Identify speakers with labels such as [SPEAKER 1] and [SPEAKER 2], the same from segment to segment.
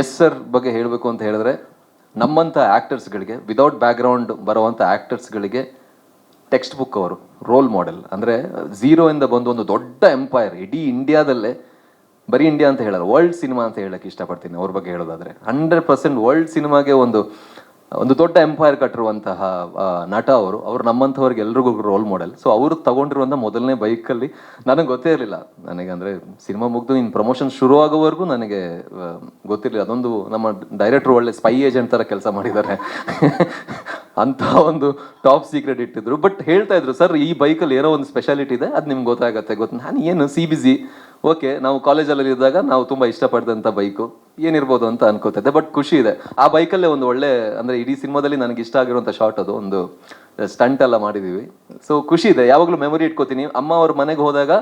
[SPEAKER 1] Yes sir ಬಗ್ಗೆ ಹೇಳಬೇಕು ಅಂತ ಹೇಳಿದ್ರೆ ನಮ್ಮಂಥ ಆ್ಯಕ್ಟರ್ಸ್ಗಳಿಗೆ ವಿದೌಟ್ ಬ್ಯಾಕ್ಗ್ರೌಂಡ್ ಬರುವಂಥ ಆ್ಯಕ್ಟರ್ಸ್ಗಳಿಗೆ ಟೆಕ್ಸ್ಟ್ ಬುಕ್ ಅವರು ರೋಲ್ ಮಾಡೆಲ್ ಅಂದರೆ ಝೀರೋಯಿಂದ ಬಂದು ಒಂದು ದೊಡ್ಡ ಎಂಪೈರ್ ಇಡೀ ಇಂಡಿಯಾದಲ್ಲೇ ಬರೀ ಇಂಡಿಯಾ ಅಂತ ಹೇಳಲ್ಲ ವರ್ಲ್ಡ್ ಸಿನಿಮಾ ಅಂತ ಹೇಳಕ್ಕೆ ಇಷ್ಟಪಡ್ತೀನಿ, ಅವ್ರ ಬಗ್ಗೆ ಹೇಳೋದಾದರೆ. ಹಂಡ್ರೆಡ್ ಪರ್ಸೆಂಟ್ ವರ್ಲ್ಡ್ ಸಿನಿಮಾಗೆ ಒಂದು ಒಂದು ದೊಡ್ಡ ಎಂಪೈರ್ ಕಟ್ಟಿರುವಂತಹ ನಟ ಅವರು. ಅವರು ನಮ್ಮಂಥವ್ರಿಗೆ ಎಲ್ರಿಗೂ ರೋಲ್ ಮಾಡೆಲ್ ಸೊ ಅವರು ತಗೊಂಡಿರುವಂಥ ಮೊದಲನೇ ಬೈಕಲ್ಲಿ ನನಗೆ ಗೊತ್ತೇ ಇರಲಿಲ್ಲ. ನನಗೆ ಅಂದರೆ ಸಿನಿಮಾ ಮುಗಿದು ಇನ್ನು ಪ್ರಮೋಷನ್ ಶುರು ಆಗೋವರೆಗೂ ನನಗೆ ಗೊತ್ತಿರಲಿಲ್ಲ. ಅದೊಂದು ನಮ್ಮ ಡೈರೆಕ್ಟ್ರು ಒಳ್ಳೆ ಸ್ಪೈ ಏಜೆಂಟ್ ಥರ ಕೆಲಸ ಮಾಡಿದ್ದಾರೆ. ಅಂತ ಒಂದು ಟಾಪ್ ಸೀಕ್ರೆಟ್ ಇಟ್ಟಿದ್ರು. ಬಟ್ ಹೇಳ್ತಾ ಇದ್ರು ಸರ್ ಈ ಬೈಕಲ್ಲಿ ಏನೋ ಒಂದು ಸ್ಪೆಷಾಲಿಟಿ ಇದೆ. ಅದು ನಿಮ್ಗೆ ಗೊತ್ತಾಗತ್ತೆ. ಗೊತ್ತು ನಾನು ಏನು ಸಿ ಬಿ ಜಿ ಓಕೆ, ನಾವು ಕಾಲೇಜಲ್ಲಿ ಇದ್ದಾಗ ನಾವು ತುಂಬ ಇಷ್ಟಪಡ್ದಂಥ ಬೈಕು. ಏನಿರ್ಬೋದು ಅಂತ ಅನ್ಕೋತಿದ್ದೆ, ಬಟ್ ಖುಷಿ ಇದೆ. ಆ ಬೈಕಲ್ಲೇ ಒಂದು ಒಳ್ಳೆ, ಅಂದರೆ ಇಡೀ ಸಿನಿಮಾದಲ್ಲಿ ನನಗೆ ಇಷ್ಟ ಆಗಿರುವಂಥ ಶಾರ್ಟ್ ಅದು, ಒಂದು ಸ್ಟಂಟ್ ಎಲ್ಲ ಮಾಡಿದ್ದೀವಿ ಸೊ ಖುಷಿ ಇದೆ. ಯಾವಾಗಲೂ ಮೆಮೊರಿ ಇಟ್ಕೋತೀನಿ. ಅಮ್ಮ ಅವ್ರ ಮನೆಗೆ ಹೋದಾಗ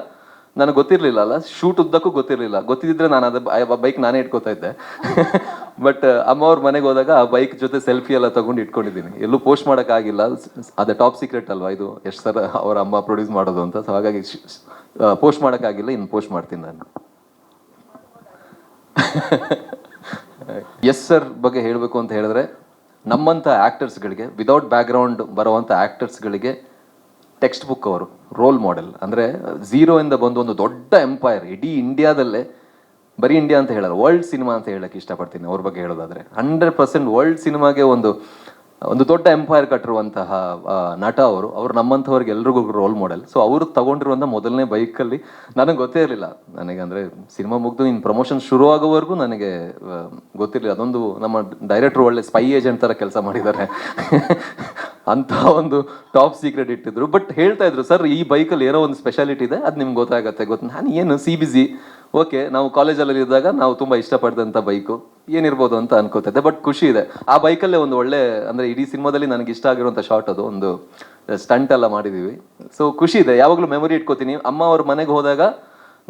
[SPEAKER 1] ನನಗೆ ಗೊತ್ತಿರಲಿಲ್ಲ ಅಲ್ಲ. ಶೂಟ್ ಉದ್ದಕ್ಕೂ ಗೊತ್ತಿರಲಿಲ್ಲ. ಗೊತ್ತಿದ್ದಿದ್ರೆ ನಾನು ಅದು ಬೈಕ್ ನಾನೇ ಇಟ್ಕೋತಾ ಇದ್ದೆ. ಬಟ್ ಅಮ್ಮ ಅವ್ರ ಮನೆಗೆ ಹೋದಾಗ ಆ ಬೈಕ್ ಜೊತೆ ಸೆಲ್ಫಿ ಎಲ್ಲ ತಗೊಂಡು ಇಟ್ಕೊಂಡಿದ್ದೀನಿ. ಎಲ್ಲೂ ಪೋಸ್ಟ್ ಮಾಡೋಕ್ಕಾಗಿಲ್ಲ. ಅದೇ ಟಾಪ್ ಸೀಕ್ರೆಟ್ ಅಲ್ವಾ ಇದು? ಎಷ್ಟು ಸರ್ ಅವ್ರ ಅಮ್ಮ ಪ್ರೊಡ್ಯೂಸ್ ಮಾಡೋದು ಅಂತ. ಸೊ ಹಾಗಾಗಿ ಪೋಸ್ಟ್ ಮಾಡೋಕ್ಕಾಗಿಲ್ಲ, ಇನ್ನು ಪೋಸ್ಟ್ ಮಾಡ್ತೀನಿ ನಾನು. ಎಸ್ ಸರ್ ಬಗ್ಗೆ ಹೇಳಬೇಕು ಅಂತ ಹೇಳಿದ್ರೆ, ನಮ್ಮಂಥ ಆ್ಯಕ್ಟರ್ಸ್ಗಳಿಗೆ ವಿದೌಟ್ ಬ್ಯಾಕ್ಗ್ರೌಂಡ್ ಬರುವಂಥ ಆ್ಯಕ್ಟರ್ಸ್ಗಳಿಗೆ ಟೆಕ್ಸ್ಟ್ ಬುಕ್ ಅವರು ರೋಲ್ ಮಾಡೆಲ್ ಅಂದರೆ ಝೀರೋಯಿಂದ ಬಂದು ಒಂದು ದೊಡ್ಡ ಎಂಪೈರ್ ಇಡೀ ಇಂಡಿಯಾದಲ್ಲೇ ಬರೀ ಇಂಡಿಯಾ ಅಂತ ಹೇಳಲ್ಲ ವರ್ಲ್ಡ್ ಸಿನಿಮಾ ಅಂತ ಹೇಳಕ್ಕೆ ಇಷ್ಟಪಡ್ತೀನಿ, ಅವ್ರ ಬಗ್ಗೆ ಹೇಳೋದಾದರೆ. ಹಂಡ್ರೆಡ್ ಪರ್ಸೆಂಟ್ ವರ್ಲ್ಡ್ ಸಿನಿಮಾಗೆ ಒಂದು ಒಂದು ದೊಡ್ಡ ಎಂಪೈರ್ ಕಟ್ಟಿರುವಂತಹ ನಟ ಅವರು. ಅವರು ನಮ್ಮಂಥವ್ರಿಗೆ ಎಲ್ರಿಗೂ ರೋಲ್ ಮಾಡೆಲ್ ಸೊ ಅವರು ತಗೊಂಡಿರುವಂಥ ಮೊದಲನೇ ಬೈಕಲ್ಲಿ ನನಗೆ ಗೊತ್ತೇ ಇರಲಿಲ್ಲ. ನನಗೆ ಅಂದರೆ ಸಿನಿಮಾ ಮುಗಿದು ಇನ್ನು ಪ್ರಮೋಷನ್ ಶುರು ಆಗೋವರೆಗೂ ನನಗೆ ಗೊತ್ತಿರಲಿಲ್ಲ. ಅದೊಂದು ನಮ್ಮ ಡೈರೆಕ್ಟ್ರು ಒಳ್ಳೆ ಸ್ಪೈ ಏಜೆಂಟ್ ಥರ ಕೆಲಸ ಮಾಡಿದ್ದಾರೆ. ಅಂತ ಒಂದು ಟಾಪ್ ಸೀಕ್ರೆಟ್ ಇಟ್ಟಿದ್ರು. ಬಟ್ ಹೇಳ್ತಾ ಇದ್ರು ಸರ್ ಈ ಬೈಕಲ್ಲಿ ಏನೋ ಒಂದು ಸ್ಪೆಷಾಲಿಟಿ ಇದೆ, ಅದು ನಿಮ್ಗೆ ಗೊತ್ತಾಗತ್ತೆ, ಗೊತ್ತು ನಾನು ಏನು ಸಿ ಬಿ ಸಿ ಓಕೆ ನಾವು ಕಾಲೇಜಲ್ಲಿ ಇದ್ದಾಗ ನಾವು ತುಂಬ ಇಷ್ಟಪಡಿದಂಥ ಬೈಕು ಏನಿರ್ಬೋದು ಅಂತ ಅನ್ಕೋತಿದ್ದೆ ಬಟ್ ಖುಷಿ ಇದೆ. ಆ ಬೈಕಲ್ಲೇ ಒಂದು ಒಳ್ಳೆ, ಅಂದರೆ ಇಡೀ ಸಿನಿಮಾದಲ್ಲಿ ನನಗೆ ಇಷ್ಟ ಆಗಿರುವಂಥ ಶಾರ್ಟ್ ಅದು, ಒಂದು ಸ್ಟಂಟ್ ಎಲ್ಲ ಮಾಡಿದ್ದೀವಿ ಸೊ ಖುಷಿ ಇದೆ, ಯಾವಾಗಲೂ ಮೆಮೊರಿ ಇಟ್ಕೋತೀನಿ. ಅಮ್ಮ ಅವ್ರ ಮನೆಗೆ ಹೋದಾಗ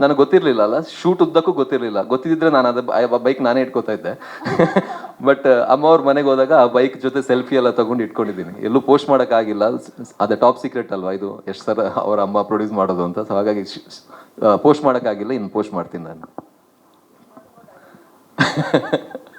[SPEAKER 1] ನನಗೆ ಗೊತ್ತಿರಲಿಲ್ಲ ಅಲ್ಲ. ಶೂಟ್ ಉದ್ದಕ್ಕೂ ಗೊತ್ತಿರಲಿಲ್ಲ. ಗೊತ್ತಿದ್ದರೆ ನಾನು ಅದು ಬೈಕ್ ನಾನೇ ಇಟ್ಕೋತಾ ಇದ್ದೆ. ಬಟ್ ಅಮ್ಮ ಅವ್ರ ಮನೆಗೆ ಹೋದಾಗ ಆ ಬೈಕ್ ಜೊತೆ ಸೆಲ್ಫಿ ಎಲ್ಲ ತಗೊಂಡು ಇಟ್ಕೊಂಡಿದ್ದೀನಿ. ಎಲ್ಲೂ ಪೋಸ್ಟ್ ಮಾಡೋಕ್ಕಾಗಿಲ್ಲ ಅದೇ ಟಾಪ್ ಸೀಕ್ರೆಟ್ ಅಲ್ವಾ ಇದು? ಎಷ್ಟು ಸರ್ ಅವ್ರ ಅಮ್ಮ ಪ್ರೊಡ್ಯೂಸ್ ಮಾಡೋದು ಅಂತ. ಸೊ ಹಾಗಾಗಿ ಪೋಸ್ಟ್ ಮಾಡೋಕ್ಕಾಗಿಲ್ಲ ಇನ್ನು ಪೋಸ್ಟ್ ಮಾಡ್ತೀನಿ ನಾನು.